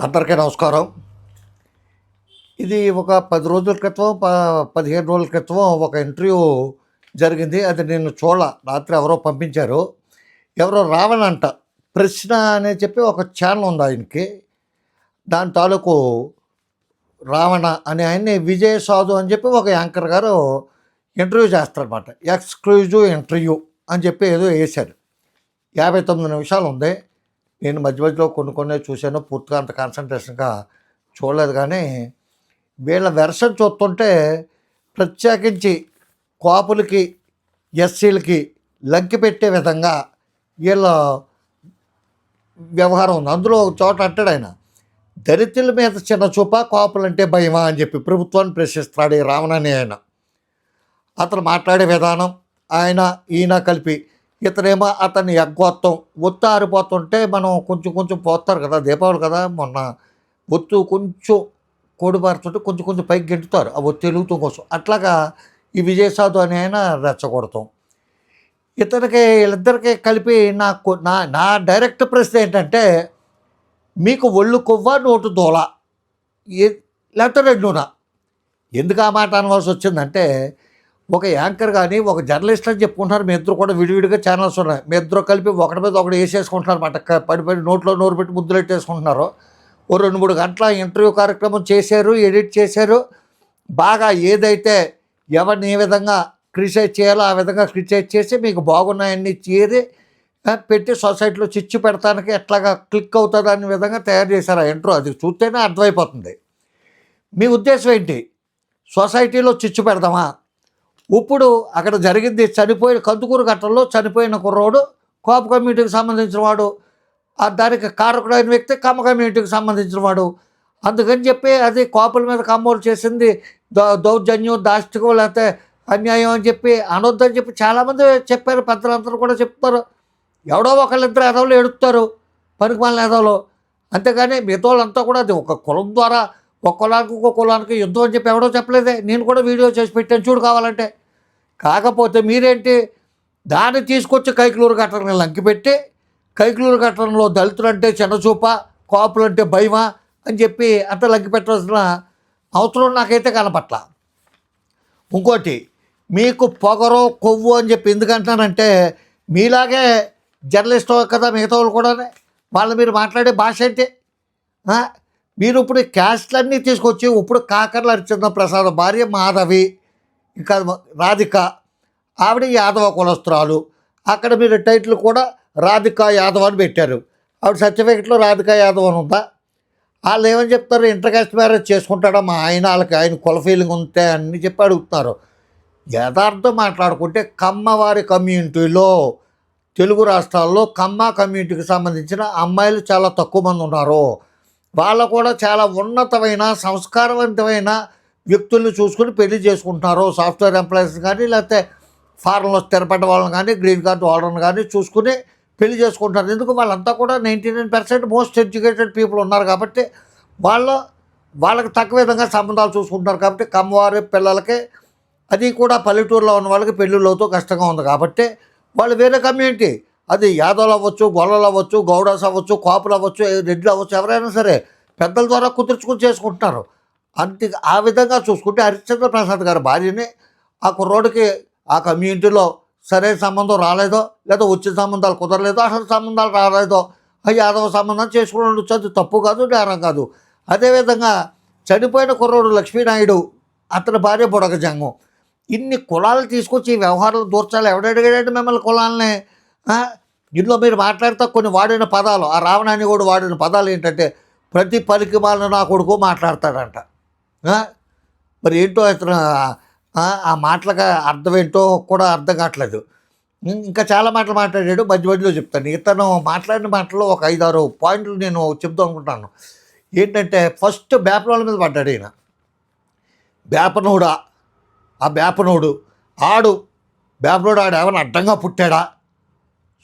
అందరికీ నమస్కారం. ఇది ఒక పది రోజుల క్రితం ప పదిహేను రోజుల క్రితం ఒక ఇంటర్వ్యూ జరిగింది. అది నేను చూడ రాత్రి ఎవరో పంపించారు. ఎవరో రావణ అంట ప్రశ్న అని చెప్పి ఒక ఛానల్ ఉంది ఆయనకి. దాని తాలూకు రావణ అనే ఆయన్ని విజయ సాధు అని చెప్పి ఒక యాంకర్ గారు ఇంటర్వ్యూ చేస్తారనమాట ఎక్స్క్లూజివ్ ఇంటర్వ్యూ అని చెప్పి ఏదో వేశారు. యాభై తొమ్మిది నిమిషాలు ఉంది. నేను మధ్య మధ్యలో కొన్ని కొన్ని చూశాను పూర్తిగా అంత కాన్సన్ట్రేషన్గా చూడలేదు కానీ వీళ్ళ వెర్షన్ చూస్తుంటే ప్రత్యేకించి కాపులకి ఎస్సీలకి లంకి పెట్టే విధంగా వీళ్ళ వ్యవహారం ఉంది. అందులో ఒక చోట అంటాడు ఆయన దళితుల మీద చిన్న చూప కాపులంటే భయమా? అని చెప్పి ప్రభుత్వాన్ని ప్రశ్నిస్తాడు ఈ రావణని ఆయన. అతను మాట్లాడే విధానం ఆయన ఈయన కలిపి ఇతనేమో అతన్ని ఎగ్గొత్తం. ఒత్తు ఆరిపోతుంటే మనం కొంచెం కొంచెం పోస్తారు కదా దీపావళి కదా మొన్న ఒత్తు కొంచెం కోడిపారుతుంటే కొంచెం కొంచెం పైకి గెంటుతారు. ఆ ఒత్తి వెలుగుతాం కోసం. అట్లాగా ఈ విజయసాధు అని ఆయన రెచ్చగొడతాం. ఇతనికి వీళ్ళిద్దరికి కలిపి నాకు నా నా డైరెక్ట్ ప్రశ్న ఏంటంటే మీకు ఒళ్ళు కొవ్వ నోటు దోల? లేకపోతే రెండునా ఎందుకు ఆ మాట అనవలసి వచ్చిందంటే ఒక యాంకర్ కానీ ఒక జర్నలిస్ట్ అని చెప్పుకుంటున్నారు. మీ ఇద్దరు కూడా విడివిడిగా ఛానల్స్ ఉన్నాయి. మీ ఇద్దరు కలిపి ఒకటి మీద ఒకటి వేసేసుకుంటున్నారు మాట పడి పడి నోట్లో నోరు పెట్టి ముద్దులు పెట్టేసుకుంటున్నారు. ఓ రెండు మూడు గంటల ఇంటర్వ్యూ కార్యక్రమం చేశారు ఎడిట్ చేశారు. బాగా ఏదైతే ఎవరిని ఏ విధంగా క్రిటిసైజ్ చేయాలో ఆ విధంగా క్రిటిసైజ్ చేసి మీకు బాగున్నాయన్ని చేరి పెట్టి సొసైటీలో చిచ్చు పెడతానికి ఎట్లాగా క్లిక్ అవుతుంది అనే విధంగా తయారు చేశారు ఆ ఇంటర్వ్యూ. అది చూస్తేనే అర్థమైపోతుంది. మీ ఉద్దేశం ఏంటి? సొసైటీలో చిచ్చు పెడదామా? ఇప్పుడు అక్కడ జరిగింది చనిపోయిన కందుకూరు ఘట్టంలో చనిపోయిన కుర్రోడు కోప కమ్యూనిటీకి సంబంధించిన వాడు. ఆ దానికి కారకుడైన వ్యక్తి కమ్మ కమ్యూనిటీకి సంబంధించిన వాడు. అందుకని చెప్పి అది కోపల మీద కమ్మోలు చేసింది దౌర్జన్యం దాష్టికం లేకపోతే అన్యాయం అని చెప్పి అనొద్దని చెప్పి చాలామంది చెప్పారు. పెద్దలందరూ కూడా చెప్తారు. ఎవడో ఒకళ్ళిద్దరు ఎదవలు ఎడుపుతారు పనికి మన ఎదవలు అంతేగాని మిగతా వాళ్ళంతా కూడా అది ఒక కులం ద్వారా ఒక కులానికి ఒక కులానికి యుద్ధం అని చెప్పి ఎవడో చెప్పలేదే. నేను కూడా వీడియో చేసి పెట్టాను. చూడు కావాలంటే. కాకపోతే మీరేంటి? దాన్ని తీసుకొచ్చి కైకులూరు ఘటనని లంకిపెట్టి కైకులూరు ఘటనలో దళితులంటే చిన్నచూప కాపులంటే భయమా అని చెప్పి అంత లంకిపెట్టాల్సిన అవసరం నాకైతే కనపట్ల. ఇంకోటి మీకు పొగరు కొవ్వు అని చెప్పి ఎందుకంటున్నానంటే మీలాగే జర్నలిస్ట్ కదా మిగతా వాళ్ళు కూడా వాళ్ళు మీరు మాట్లాడే భాష ఏంటి? మీరు ఇప్పుడు క్యాస్ట్లన్నీ తీసుకొచ్చి ఇప్పుడు కాకర్ల హరిచంద్ర ప్రసాద్ భార్య మాధవి ఇంకా రాధిక ఆవిడ యాదవ కులస్త్రాలు. అక్కడ మీరు టైటిల్ కూడా రాధిక యాదవ్ అని పెట్టారు. ఆవిడ సర్టిఫికెట్లో రాధిక యాదవ్ అని ఉందా? వాళ్ళు ఏమని చెప్తారు? ఇంటర్ కాస్ట్ మ్యారేజ్ చేసుకుంటాడా? మా ఆయన వాళ్ళకి ఆయన కుల ఫీలింగ్ ఉంటే అన్ని చెప్పి అడుగుతున్నారు. యథార్థం మాట్లాడుకుంటే కమ్మవారి కమ్యూనిటీలో తెలుగు రాష్ట్రాల్లో కమ్మ కమ్యూనిటీకి సంబంధించిన అమ్మాయిలు చాలా తక్కువ మంది ఉన్నారు. వాళ్ళు కూడా చాలా ఉన్నతమైన సంస్కారవంతమైన వ్యక్తుల్ని చూసుకుని పెళ్ళి చేసుకుంటున్నారు. సాఫ్ట్వేర్ ఎంప్లాయీస్ కానీ లేకపోతే ఫారెన్లో స్థిరపడ్డ వాళ్ళని కానీ గ్రీన్ కార్డ్ వాళ్ళని కానీ చూసుకుని పెళ్ళి చేసుకుంటారు ఎందుకు వాళ్ళంతా కూడా ninety nine percent most educated people ఉన్నారు కాబట్టి వాళ్ళు వాళ్ళకి తక్కువ విధంగా సంబంధాలు చూసుకుంటున్నారు కాబట్టి కమ్మవారి పిల్లలకి అది కూడా పల్లెటూరులో ఉన్న వాళ్ళకి పెళ్ళిళ్ళతో కష్టంగా ఉంది కాబట్టి వాళ్ళు వేరే కమ్యూనిటీ. అది యాదవులు అవ్వచ్చు గొల్లలు అవ్వచ్చు గౌడాస్ అవ్వచ్చు కాపులు అవ్వచ్చు రెడ్లు అవ్వచ్చు ఎవరైనా సరే పెద్దల ద్వారా కుదుర్చుకుని చేసుకుంటున్నారు. అంతే ఆ విధంగా చూసుకుంటే హరిశ్చంద్ర ప్రసాద్ గారి భార్యని ఆ కుర్రోడికి ఆ కమ్యూనిటీలో సరైన సంబంధం రాలేదో లేదా వచ్చిన సంబంధాలు కుదరలేదో అసలు సంబంధాలు రాలేదో ఆ యాదవ సంబంధం చేసుకుని ఉండొచ్చు అది తప్పు కాదు నేరం కాదు. అదేవిధంగా చనిపోయిన కుర్రోడు లక్ష్మీనాయుడు అతని భార్య బుడగజంగం. ఇన్ని కులాలు తీసుకొచ్చి ఈ వ్యవహారాలు దూర్చాలి ఎవడడిగాడంటే మిమ్మల్ని కులాలని? ఇందులో మీరు మాట్లాడితే కొన్ని వాడిన పదాలు ఆ రావణాన్ని కూడా వాడిన పదాలు ఏంటంటే ప్రతి పలికిమాలను నా కొడుకు మాట్లాడతాడంట. మరి ఏంటో అతను ఆ, మాటలకు అర్థం ఏంటో కూడా అర్థం కావట్లేదు. ఇంకా చాలా మాటలు మాట్లాడాడు మధ్య మధ్యలో చెప్తాను. ఇతను మాట్లాడిన మాటల్లో ఒక ఐదారు పాయింట్లు నేను చెప్దాం అనుకుంటాను. ఏంటంటే ఫస్ట్ బేపనోళ్ళ మీద పడ్డాడు ఈయన. బేపనోడా ఆ బేపనోడు ఆడు బేపనోడు ఆడు ఏమైనా అడ్డంగా పుట్టాడా?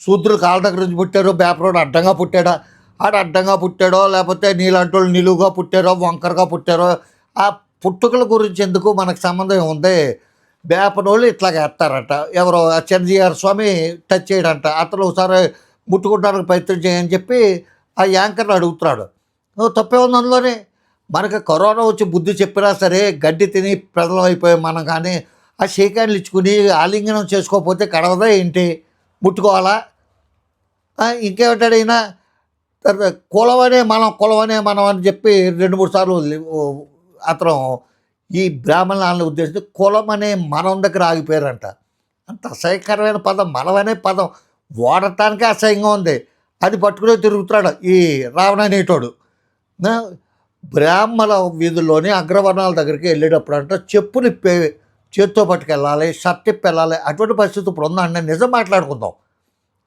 శూద్రులు కాళ్ళ దగ్గర నుంచి పుట్టారు బేపనోడు అడ్డంగా పుట్టాడా? ఆడు అడ్డంగా పుట్టాడో లేకపోతే నీలాంటి వాళ్ళు నిలువుగా పుట్టారో వంకరగా పుట్టారో? ఆ పుట్టుకల గురించి ఎందుకు మనకు సంబంధం ఉంది బేపనోళ్ళు ఇట్లా వేస్తారంట. ఎవరో చంద్రజీఆర్ స్వామి టచ్ చేయడంట. అతను ఒకసారి ముట్టుకుంటానికి ప్రయత్నం చేయని చెప్పి ఆ యాంకర్ని అడుగుతున్నాడు. నువ్వు తప్పే ఉంది అందులోనే? మనకి కరోనా వచ్చి బుద్ధి చెప్పినా సరే గడ్డి తిని ప్రజలం అయిపోయాం మనం కానీ ఆ షేకాయలు ఇచ్చుకుని ఆలింగనం చేసుకోకపోతే కడవదా ఏంటి? ముట్టుకోవాలా? ఇంకేమిటాడైనా తర్వాత కులవనే మనం కులవనే మనం అని చెప్పి రెండు మూడు సార్లు అతను ఈ బ్రాహ్మణాలను ఉద్దేశించి కులం అనే మనం దగ్గర ఆగిపోయారంట. అంత అసహ్యకరమైన పదం మనం అనే పదం వాడటానికే అసహ్యంగా ఉంది. అది పట్టుకునే తిరుగుతున్నాడు ఈ రావణ అనేటోడు. బ్రాహ్మణ వీధుల్లోని అగ్రవర్ణాల దగ్గరికి వెళ్ళేటప్పుడు అంట చెప్పుని పే- చేత్తో పట్టుకెళ్ళాలి షర్ట్ తిప్పి వెళ్ళాలి అటువంటి పరిస్థితి ఇప్పుడు ఉందండి నిజం మాట్లాడుకుందాం.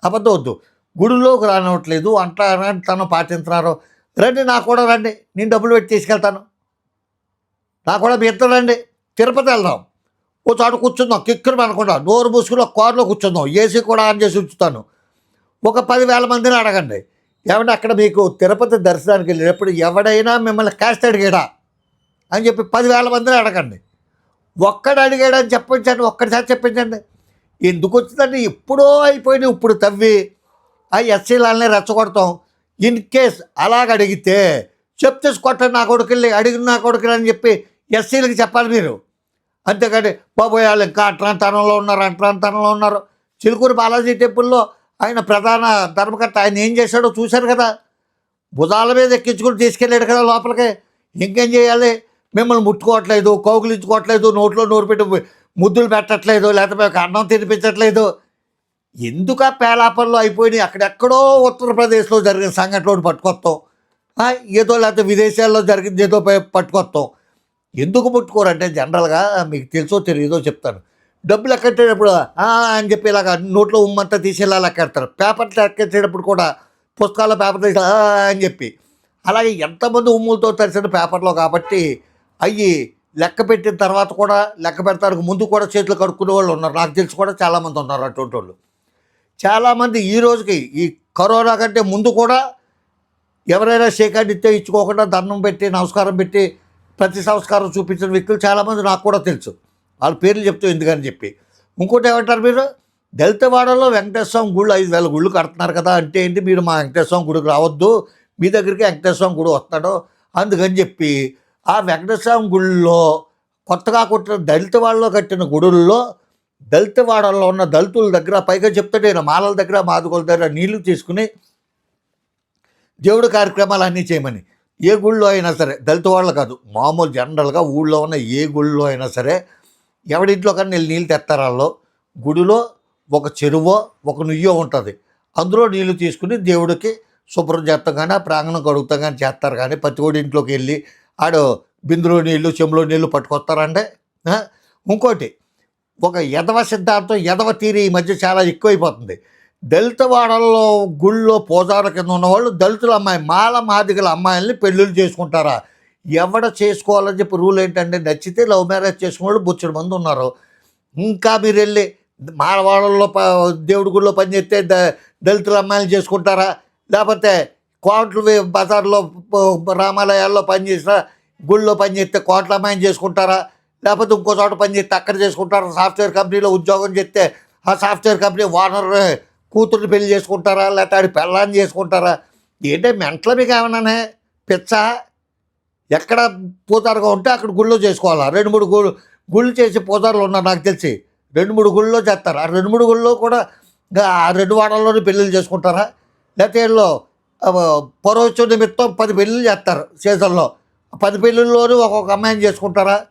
అబద్ధం వద్దు. గుడిలోకి రానివ్వట్లేదు అంటారని తను పాటించినారు. రండి నా కూడా రండి నేను డబ్బులు పెట్టి తీసుకెళ్తాను. నా కూడా మీ ఇద్దరు రండి తిరుపతి వెళ్దాం. ఓ చాటు కూర్చుందాం కిక్కురు అనుకుంటా నోరు మూసుకుని కారులో కూర్చుందాం ఏసీ కూడా ఆన్ చేసి ఉంచుతాను. ఒక పదివేల మందిని అడగండి. ఏమంటే అక్కడ మీకు తిరుపతి దర్శనానికి వెళ్ళినప్పుడు ఎవడైనా మిమ్మల్ని కాస్ట్ అడిగాడా అని చెప్పి పదివేల మందిని అడగండి. ఒక్కడు అడిగాడని చెప్పించండి ఒక్కడిసారి చెప్పించండి. ఎందుకు వచ్చిందండి? ఎప్పుడో అయిపోయినాయి ఇప్పుడు తవ్వి. ఆ ఎస్సీలనే రెచ్చగొడతాం. ఇన్ కేస్ అలాగ అడిగితే చెప్తేసి కొట్టండి నా కొడుకుల్ని అడిగిన నా కొడుకులు అని చెప్పి ఎస్సీలకి చెప్పాలి మీరు. అంతేకాని బాబోయ్ వాళ్ళు ఇంకా అట్రాంతనంలో ఉన్నారు అట్రాంతనంలో ఉన్నారు. చిలుకూరు బాలాజీ టెంపుల్లో ఆయన ప్రధాన ధర్మకర్త ఆయన ఏం చేశాడో చూశారు కదా. భుజాల మీద ఎక్కించుకుని తీసుకెళ్ళాడు కదా లోపలికి. ఇంకేం చేయాలి? మిమ్మల్ని ముట్టుకోవట్లేదు కౌగులించుకోవట్లేదు నోట్లో నోరు పెట్టి ముద్దులు పెట్టట్లేదు లేకపోతే అన్నం తినిపించట్లేదు. ఎందుకు ఆ అయిపోయినాయి? అక్కడెక్కడో ఉత్తరప్రదేశ్లో జరిగిన సంఘటనలు పట్టుకొస్తాం. ఏదో లేకపోతే విదేశాల్లో జరిగింది ఏదో పట్టుకొస్తాం. ఎందుకు ముట్టుకోరంటే జనరల్గా మీకు తెలుసో తెలియదో చెప్తాను. డబ్బులు ఎక్కట్టేటప్పుడు అని చెప్పి ఇలాగ నోట్లో ఉమ్మంతా తీసేలా లెక్కెడతారు పేపర్లు ఎక్కెట్టేటప్పుడు కూడా పుస్తకాల పేపర్ తీసి అని చెప్పి. అలాగే ఎంతమంది ఉమ్ములతో తరిసిన పేపర్లో కాబట్టి అవి లెక్క పెట్టిన తర్వాత కూడా లెక్క పెడతానికి ముందు కూడా చేతులు కడుక్కునే వాళ్ళు ఉన్నారు. నాకు తెలిసి కూడా చాలామంది ఉన్నారు అటువంటి వాళ్ళు. చాలామంది ఈ రోజుకి ఈ కరోనా కంటే ముందు కూడా ఎవరైనా షేకాండ్ ఇస్తే ఇచ్చుకోకుండా దండం పెట్టి నమస్కారం పెట్టి ప్రతి సంస్కారం చూపించిన వ్యక్తులు చాలామంది నాకు కూడా తెలుసు. వాళ్ళ పేర్లు చెప్తూ ఎందుకని చెప్పి. ఇంకోటి ఏమంటారు మీరు? దళితవాడలో వెంకటేశ్వరం గుళ్ళు ఐదు వేల గుళ్ళు కడుతున్నారు కదా అంటే ఏంటి? మీరు మా వెంకటేశ్వర గుడికి రావద్దు. మీ దగ్గరికి వెంకటేశ్వరం గుడి వస్తాడు. అందుకని చెప్పి ఆ వెంకటస్వామి గుళ్ళో కొత్తగా కొట్టిన దళిత వాళ్ళలో కట్టిన గుడుల్లో దళితవాడల్లో ఉన్న దళితుల దగ్గర పైగా చెప్తాడు ఈయన మాలల దగ్గర మాదుకోల దగ్గర నీళ్ళు తీసుకుని దేవుడు కార్యక్రమాలు అన్నీ చేయమని. ఏ గుళ్ళో అయినా సరే దళిత వాళ్ళు కాదు మామూలు జనరల్గా ఊళ్ళో ఉన్న ఏ గుళ్ళో అయినా సరే ఎవడింట్లో కానీ నీళ్ళు నీళ్ళు తెస్తారాల్లో గుడిలో ఒక చెరువో ఒక నుయ్యో ఉంటుంది. అందులో నీళ్ళు తీసుకుని దేవుడికి శుభ్రం చేస్తాం కానీ ఆ ప్రాంగణం కడుగుతాం కానీ చేస్తారు కానీ ప్రతి ఇంట్లోకి వెళ్ళి ఆడు బిందులో నీళ్ళు చెంబులో నీళ్ళు పట్టుకొస్తారంటే ఇంకోటి ఒక యదవ సిద్ధాంతం యదవ తీరి ఈ మధ్య చాలా ఎక్కువైపోతుంది. దళిత వాడల్లో గుళ్ళో పోజాల కింద ఉన్నవాళ్ళు దళితుల అమ్మాయి మాల మాదిగల అమ్మాయిల్ని పెళ్ళిళ్ళు చేసుకుంటారా? ఎవడ చేసుకోవాలని చెప్పి రూల్ ఏంటంటే నచ్చితే లవ్ మ్యారేజ్ చేసుకున్న వాళ్ళు మంది ఉన్నారు. ఇంకా మీరు వెళ్ళి మాలవాడల్లో ప దేవుడి గుళ్ళో పనిచేస్తే ద దళితుల అమ్మాయిలు చేసుకుంటారా? లేకపోతే కోట్లు బజార్లో రామాలయాల్లో పనిచేసినా గుళ్ళో పనిచేస్తే కోట్ల అమ్మాయిని చేసుకుంటారా? లేకపోతే ఇంకో చోట పనిచేస్తే అక్కడ చేసుకుంటారా? సాఫ్ట్వేర్ కంపెనీలో ఉద్యోగం చేస్తే ఆ సాఫ్ట్వేర్ కంపెనీ ఓనర్ కూతుర్ని పెళ్ళి చేసుకుంటారా? లేకపోతే ఆడి పెళ్ళాన్ని చేసుకుంటారా? ఏంటంటే మెంటల మీకు ఏమన్నానే పిచ్చ? ఎక్కడ పూతారుగా ఉంటే అక్కడ గుళ్ళో చేసుకోవాలా? రెండు మూడు గుళ్ళు గుళ్ళు చేసి పూజారులు ఉన్నారు నాకు తెలిసి. రెండు మూడు గుళ్ళో చేస్తారు? ఆ రెండు మూడు గుళ్ళో కూడా ఇంకా ఆ రెండు వాడల్లోనే పెళ్ళిళ్ళు చేసుకుంటారా? లేకపోతే వీళ్ళు పరోచ నిమిత్తం పది పెళ్ళిళ్ళు చేస్తారు సీజన్లో. పది పెళ్ళిళ్ళలోనూ ఒక్కొక్క అమ్మాయిని చేసుకుంటారా?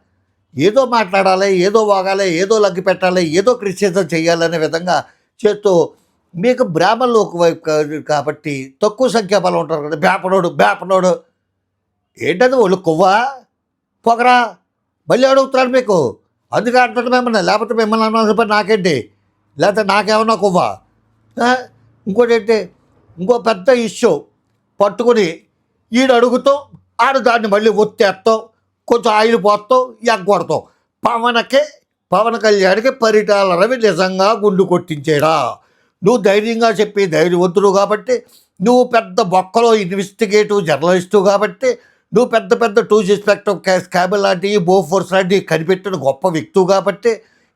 ఏదో మాట్లాడాలి ఏదో వాగాలి ఏదో లగ్గి పెట్టాలి ఏదో క్రిస్టియన్ చేయాలనే విధంగా చేస్తూ మీకు బ్రాహ్మణులు ఒకవైపు కాబట్టి తక్కువ సంఖ్య బలం ఉంటారు కదా బేపనోడు బేపనోడు ఏంటది ఒళ్ళు కొవ్వా? పొగరా? మళ్ళీ అడుగుతున్నాడు మీకు. అందుకే అంటాడు మిమ్మల్ని లేకపోతే మిమ్మల్ని అన్న నాకేంటి? లేకపోతే నాకేమన్నా కొవ్వా? ఇంకోటి ఏంటి? ఇంకో పెద్ద ఇష్యూ. పట్టుకుని ఈడు అడుగుతూ ఆడు దాన్ని మళ్ళీ ఒత్తేస్తాం కొంచెం ఆయిల్ పోస్తాం ఎగ్గొడతాం పవనకే పవన్ కళ్యాణ్కి పరిటాల రవి నిజంగా గుండు కొట్టించేడా? నువ్వు ధైర్యంగా చెప్పి ధైర్యవంతుడు కాబట్టి నువ్వు పెద్ద బొక్కలో ఇన్వెస్టిగేటివ్ జర్నలిస్టు కాబట్టి నువ్వు పెద్ద పెద్ద టూస్ ఇన్స్పెక్టర్ క్యాబిల్ లాంటివి బోఫోర్స్ లాంటివి కనిపెట్టిన గొప్ప వ్యక్తువు కాబట్టి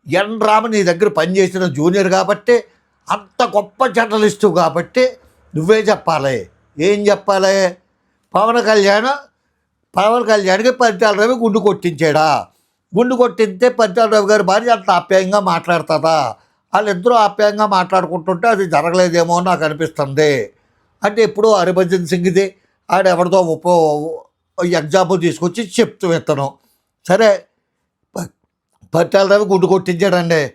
ఎన్ రామ నీ దగ్గర పనిచేసిన జూనియర్ కాబట్టి అంత గొప్ప జర్నలిస్టు కాబట్టి నువ్వే చెప్పాలి. ఏం చెప్పాలి? పవన్ కళ్యాణ్ పవన్ కళ్యాణ్కి పరిటాల రవి గుండు కొట్టించాడా? గుండు కొట్టింటే పరిటాల రవి గారి భార్య అంత ఆప్యాయంగా మాట్లాడుతుందా? వాళ్ళిద్దరూ ఆప్యాయంగా మాట్లాడుకుంటుంటే అది జరగలేదేమో నాకు అనిపిస్తుంది. అంటే ఇప్పుడు హరిభజన్ సింగ్ది ఆడ ఎవరితో ఉప ఎగ్జాంపుల్ తీసుకొచ్చి చెప్తూ ఇతను. సరే ప- పరిటాల రవి గుండు కొట్టించాడండి.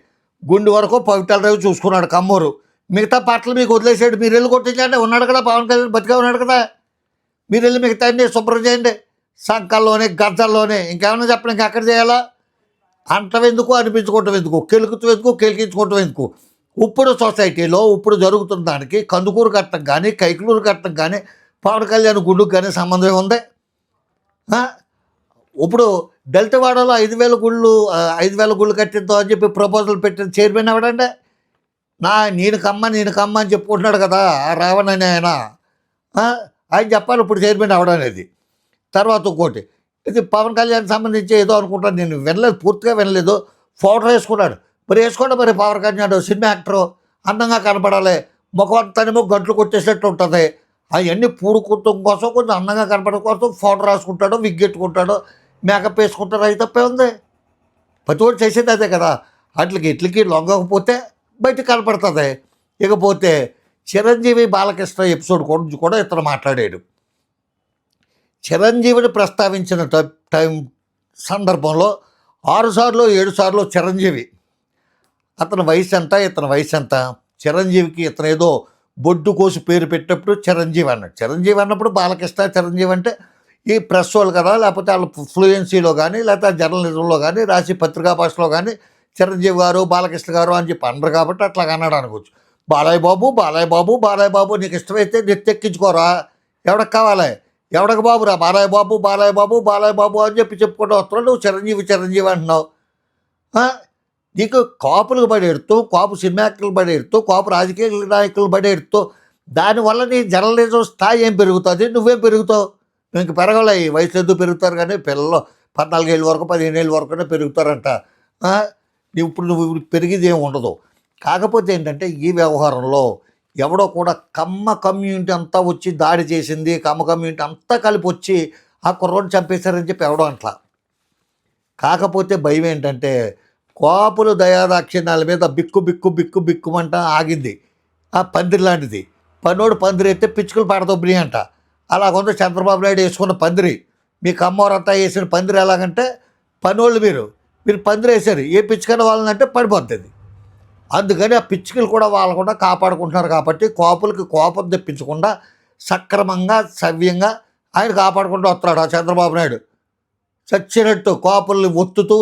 గుండు వరకు పవిటాల రవి చూసుకున్నాడు కమ్మూరు. మిగతా పాటలు మీకు వదిలేసాడు మీరు వెళ్ళి కొట్టించండి. ఉన్నాడు కదా పవన్ కళ్యాణ్ బతికే ఉన్నాడు కదా. మీరు వెళ్ళి మిగతా అన్ని శుభ్రం చేయండి. సంకల్లోనే గద్దల్లోనే ఇంకేమైనా చెప్పండి ఇంకా ఎక్కడ చేయాలా? అంటం ఎందుకు అనిపించుకోవటం ఎందుకు? కెలుకుతూ ఎందుకు కెలికించుకోవటం ఎందుకు? ఇప్పుడు సొసైటీలో ఇప్పుడు జరుగుతున్న దానికి కందుకూరు కట్టం కానీ కైకులూరు కట్టం కానీ పవన్ కళ్యాణ్ గుండుకు కానీ సంబంధం ఉంది? ఇప్పుడు దళితవాడలో ఐదు వేల గుళ్ళు ఐదు వేల గుళ్ళు కట్టిద్దాం అని చెప్పి ప్రపోజల్ పెట్టిన చైర్మన్ ఎవడండి? నా నేను కమ్మ నేను కమ్మ అని చెప్పుకుంటున్నాడు కదా ఆ రావణ్ అని ఆయన. ఆయన చెప్పాలి ఇప్పుడు చైర్మన్ అవడం అనేది. తర్వాత ఇంకోటి ఇది పవన్ కళ్యాణ్ సంబంధించి ఏదో అనుకుంటాను నేను వినలేదు పూర్తిగా వినలేదు. ఫోటో వేసుకున్నాడు. మరి వేసుకోండి మరి పవన్ కళ్యాణ్ సినిమా యాక్టరు అందంగా కనపడాలి. ముఖం అంతానేమో గంటలు కొట్టేసినట్టు ఉంటుంది. అవన్నీ పూడుకుంటాం కోసం కొంచెం అందంగా కనపడడం కోసం ఫోటో రాసుకుంటాడు విగ్గెట్టుకుంటాడు మేకప్ వేసుకుంటాడు అది తప్పే ఉంది. ప్రతి ఒక్కటి చేసేది అదే కదా. అట్లకి ఇట్లకి లొంగకపోతే బయట కనపడుతుంది. ఇకపోతే చిరంజీవి బాలకృష్ణ ఎపిసోడ్ గురించి కూడా ఇతను మాట్లాడాడు. చిరంజీవిని ప్రస్తావించిన టైం సందర్భంలో ఆరుసార్లు ఏడుసార్లు ఏడు సార్లు చిరంజీవి అతని వయసు ఎంత ఇతని వయసు ఎంత చిరంజీవికి ఇతను ఏదో బొడ్డు కోసి పేరు పెట్టినప్పుడు చిరంజీవి అన్నాడు. చిరంజీవి అన్నప్పుడు బాలకృష్ణ చిరంజీవి అంటే ఈ ప్రెస్ వాళ్ళు కదా లేకపోతే వాళ్ళ ఫ్లూయెన్సీలో కానీ లేకపోతే జర్నలిజంలో కానీ రాసి పత్రికా భాషలో కానీ చిరంజీవి గారు బాలకృష్ణ గారు అని చెప్పి అనరు కాబట్టి అట్లా అన్నాడు అనుకోవచ్చు. బాలయ్య బాబు బాలయ్య బాబు బాలయ్య బాబు నీకు ఇష్టమైతే నెత్తెక్కించుకోరా ఎవడికి కావాలి? ఎవడకు బాబురా? బాలయ్య బాబు బాలయ్య బాబు బాలయ్య బాబు అని చెప్పి చెప్పుకుంటూ వస్తున్నావు నువ్వు చిరంజీవి చిరంజీవి అంటున్నావు. నీకు కాపులకు పడేడుతూ కాపు సినిమా యాక్టర్లు పడి కాపు రాజకీయ నాయకులు పడేడుతూ దానివల్ల నీ జర్నలిజం స్థాయి ఏం పెరుగుతుంది? నువ్వేం పెరుగుతావు? నువ్వు ఇంక పెరగలే ఈ వయసు ఎందుకు పెరుగుతారు కానీ పిల్లలు పద్నాలుగేళ్ళ వరకు పదిహేను ఏళ్ళ వరకునే పెరుగుతారంట. నువ్వు ఇప్పుడు నువ్వు పెరిగేది ఏమి ఉండదు. కాకపోతే ఏంటంటే ఈ వ్యవహారంలో ఎవడో కూడా కమ్మ కమ్యూనిటీ అంతా వచ్చి దాడి చేసింది కమ్మ కమ్యూనిటీ అంతా కలిపి వచ్చి ఆ కుర్రోడు చంపేశారని చెప్పి ఎవడో అంట్లా. కాకపోతే భయం ఏంటంటే కోపులు దయాదాక్షిణ్యాల మీద బిక్కు బిక్కు బిక్కు బిక్కుమంట ఆగింది. ఆ పందిరి లాంటిది. పన్నోడు పందిరి అయితే పిచ్చుకలు పాడదొబ్బినాయి అంట. అలాగుంది చంద్రబాబు నాయుడు వేసుకున్న పందిరి. మీ కమ్మోరంతా వేసిన పందిరి ఎలాగంటే పనోళ్ళు మీరు. మీరు పందిరేసారు ఏ పిచ్చుకన వాళ్ళనంటే పడిపోతుంది అందుకని ఆ పిచ్చుకలు కూడా వాళ్ళకుండా కాపాడుకుంటున్నారు కాబట్టి కోపులకి కోపం తెప్పించకుండా సక్రమంగా సవ్యంగా ఆయన కాపాడుకుంటూ వస్తున్నాడు ఆ చంద్రబాబు నాయుడు. చచ్చినట్టు కోపల్ని ఒత్తుతూ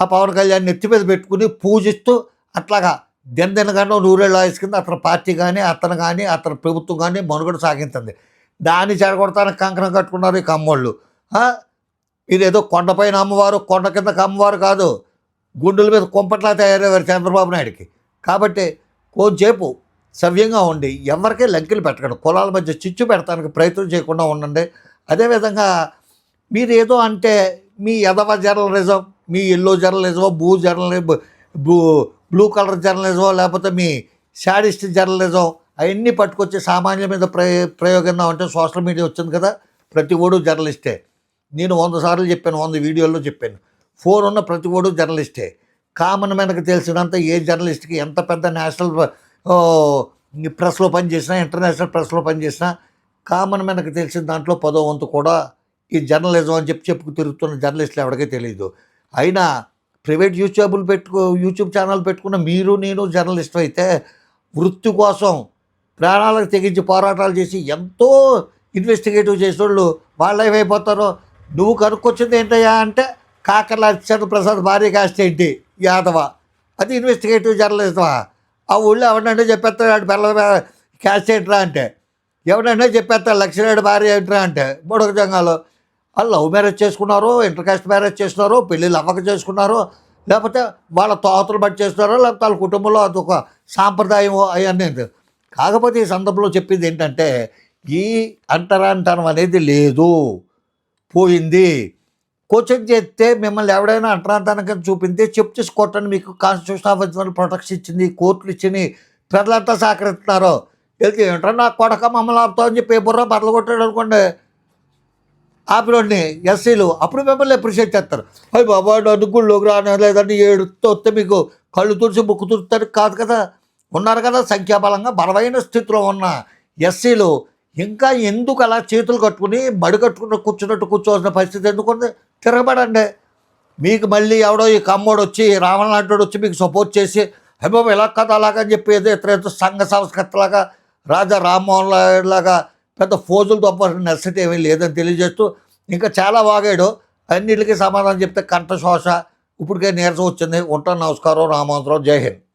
ఆ పవన్ కళ్యాణ్ నెత్తి మీద పెట్టుకుని పూజిస్తూ అట్లాగా దినదినగానో నూరేళ్ళ వయసు కింద అతని పార్టీ కానీ అతను కానీ అతని ప్రభుత్వం కానీ మనుగడ సాగించింది. దాన్ని చెడగొడతానికి కంకణం కట్టుకున్నారు ఈ కమ్మోళ్ళు. ఇదేదో కొండపైన అమ్మవారు కొండ కిందకి అమ్మవారు కాదు. గుండెల మీద కుంపట్లా తయారయ్యారు చంద్రబాబు నాయుడికి. కాబట్టి కొద్దిసేపు సవ్యంగా ఉండి ఎవరికీ లంకెలు పెట్టకండి. కులాల మధ్య చిచ్చు పెడతానికి ప్రయత్నం చేయకుండా ఉండండి. అదేవిధంగా మీరు ఏదో అంటే మీ ఎదవ జర్నలిజం మీ ఎల్లో జర్నలిజమో బూ జర్నలిజం బ్లూ బ్లూ కలర్ జర్నలిజమో లేకపోతే మీ శాడిస్ట్ జర్నలిజం అవన్నీ పట్టుకొచ్చి సామాన్యుల మీద ప్రయో ప్రయోగం అంటే సోషల్ మీడియా వచ్చింది కదా. ప్రతి ఓడు జర్నలిస్టే. నేను వంద సార్లు చెప్పాను వంద వీడియోల్లో చెప్పాను. ఫోన్ ఉన్న ప్రతి ఓడు జర్నలిస్టే. కామన్ మనకు తెలిసినంత ఏ జర్నలిస్ట్కి ఎంత పెద్ద నేషనల్ ప్రెస్లో పనిచేసినా ఇంటర్నేషనల్ ప్రెస్లో పనిచేసినా కామన్ మనకు తెలిసిన దాంట్లో పదో వంతు కూడా ఈ జర్నలిజం అని చెప్పి చెప్పుకు తిరుగుతున్న జర్నలిస్టులు ఎవరికీ తెలియదు అయినా ప్రైవేట్ యూట్యూబ్లు పెట్టుకో యూట్యూబ్ ఛానల్ పెట్టుకున్న మీరు నేను జర్నలిస్ట్ అయితే వృత్తి కోసం ప్రాణాలకు తెగించి పోరాటాలు చేసి ఎంతో ఇన్వెస్టిగేటివ్ చేసేవాళ్ళు వాళ్ళు ఏమైపోతారో నువ్వు కనుక్కొచ్చింది ఏంటయ్యా అంటే కాకర్ల హరిశ్చంద్ర ప్రసాద్ భార్య కాస్ట్ ఏంటి? యాదవ. అది ఇన్వెస్టిగేటివ్ జర్నలిజమా ఆ ఊళ్ళో ఎవరినంటే చెప్పేస్తాడు పిల్లల క్యాస్ట్ ఏంట్రా అంటే? ఎవడంటే చెప్పేస్తాడు లక్ష్మీనాయుడు భార్య ఏంట్రా అంటే? బుడక జంగాలు. వాళ్ళు లవ్ మ్యారేజ్ చేసుకున్నారో ఇంటర్ కాస్ట్ మ్యారేజ్ చేస్తున్నారో పెళ్ళిళ్ళు అవ్వక చేసుకున్నారో లేకపోతే వాళ్ళ తోతలు బట్టి చేస్తున్నారో లేకపోతే వాళ్ళ కుటుంబంలో అదొక సాంప్రదాయం అవన్నీ కాకపోతే ఈ సందర్భంలో చెప్పింది ఏంటంటే ఈ అంటరాంతనం అనేది లేదు. పోయింది. కోచింగ్ చేస్తే మిమ్మల్ని ఎవడైనా అంటరాంతనంగా చూపింతే చెప్ చేసి కొట్టండి మీకు కాన్స్టిట్యూషన్ ఆఫ్ ఒరిజినల్ ప్రొటెక్షన్ ఇచ్చింది కోర్టులు ఇచ్చింది ప్రజలంతా సహకరిస్తున్నారు. వెళ్తే ఏంటో నా కొడక మమ్మల్ని ఆపుతావు అని చెప్పి బుర్ర బట్టలు కొట్టాడు అనుకోండి. ఆపిలోని ఎస్సీలు అప్పుడు మిమ్మల్ని అప్రిషియేట్ చేస్తారు. అయ్యి బాబా నన్ను గుళ్ళోకి లేదని ఏడుతో వస్తే మీకు కళ్ళు తుడిచి ముక్కు తుడుతారు కాదు కదా. ఉన్నారు కదా సంఖ్యాబలంగా బలమైన స్థితిలో ఉన్న ఎస్సీలు ఇంకా ఎందుకు అలా చేతులు కట్టుకుని బడి కట్టుకుని కూర్చున్నట్టు కూర్చోవాల్సిన పరిస్థితి ఎందుకుంది? తిరగబడండి. మీకు మళ్ళీ ఎవడో ఈ కమ్మోడు వచ్చి రావణ లాంటి వచ్చి మీకు సపోర్ట్ చేసి అయ్యో ఇలా కదా అలాగని చెప్పి ఏదో ఇతర ఏదో సంఘ సంస్కర్తలాగా రాజా రామ్మోహన్ లాగా పెద్ద ఫోజులు తప్పాల్సిన నెసెసిటీ ఏమీ లేదని తెలియజేస్తూ ఇంకా చాలా వాగాడు. అన్నిటికీ సమాధానం చెప్తే కంఠశోష ఇప్పటికే నీరసం వచ్చింది. ఉంటాను నమస్కారం రామోహన్ జై హింద్.